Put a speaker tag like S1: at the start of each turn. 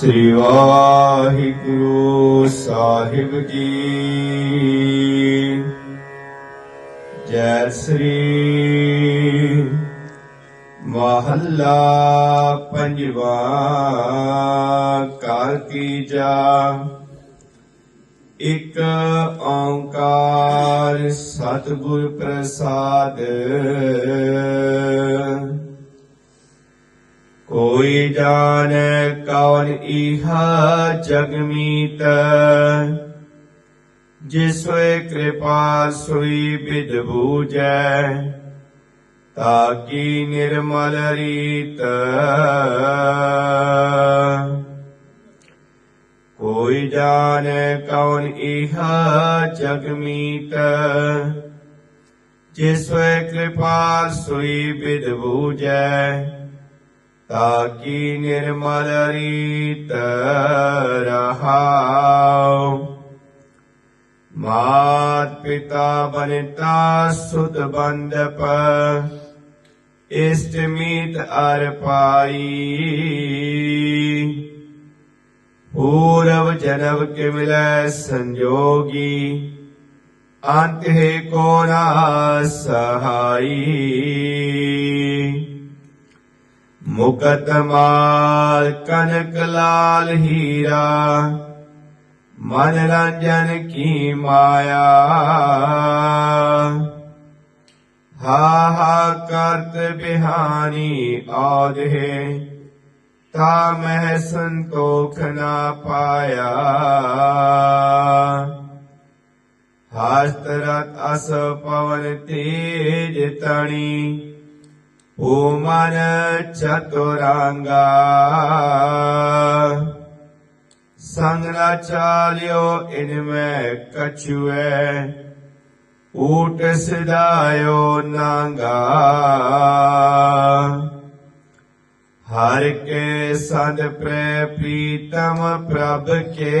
S1: ਸ੍ਰੀ ਵਾਹਿਗੁਰੂ ਸਾਹਿਬ ਜੀ। ਜੈ ਸ੍ਰੀ ਮਹੱਲਾ ਪੰਜਵਾ ਘਰ ਜਾ। ਇਕ ਓੰਕਾਰ ਸਤਿਗੁਰ ਪ੍ਰਸਾਦ ਕੋਈ ਜਾਣੈ ਕੌਣ ਇਹਾ ਜਗ ਮੀਤ? ਜਿਸ ਹੋਏ ਕਿਰਪਾ ਸੋਈ ਬਿਦ ਬੂਜੈ ਤਾਕੀ ਨਿਰਮਲ ਰੀਤ? ਕੋਈ ਜਾਣੈ ਕੌਣ ਇਹਾ ਜਗ ਮੀਤ? ਜਿਸ ਹੋਏ ਕਿਰਪਾ ਸੋਈ ਬਿਦ ਬੂਜੈ ਤਾਕੀ ਨਿਰਮਲ ਰੀਤ ਰਹਾਉ ਮਾਤ ਪਿਤਾ ਬਨਤਾ ਸੁਤ ਬੰਦਪ ਇਸਟ ਅਰ ਪਾਈ ਪੂਰਵ ਜਨਮ ਕੇ ਮਿਲੈ ਸੰਜੋਗੀ ਅੰਤ ਹੈ ਕੋ ਨਾ ਸਹਾਈ ਮੁਕਤ ਮਾਲ ਕਨਕ ਲਾਲ ਹੀਰਾ, ਮਨ ਰੰਜਨ ਕੀ ਮਾਇਆ। ਹਾ ਹਾ ਕਰਤ ਬਿਹਾਨੀ ਆਦ ਤਾ ਮਹਿ ਸੰਤੋਖ ਨਾ ਪਾਇਆ। ਹਸਤ ਰਤ ਅਸ ਪਵਨ ਤੇਜ ਤਣੀ ਓ ਮਨ ਚਤੁਰਾਂਗਾ ਸੰਗ ਨਾ ਚਾਲਿਓ ਇਨ ਮੈਂ ਕਛੁਐ ਊਟ ਸਿਦਾਇਓ ਨਾਂਗਾ ਹਰ ਕੇ ਸੰਦ ਪ੍ਰੈ ਪ੍ਰੀਤਮ ਪ੍ਰਭ ਕੇ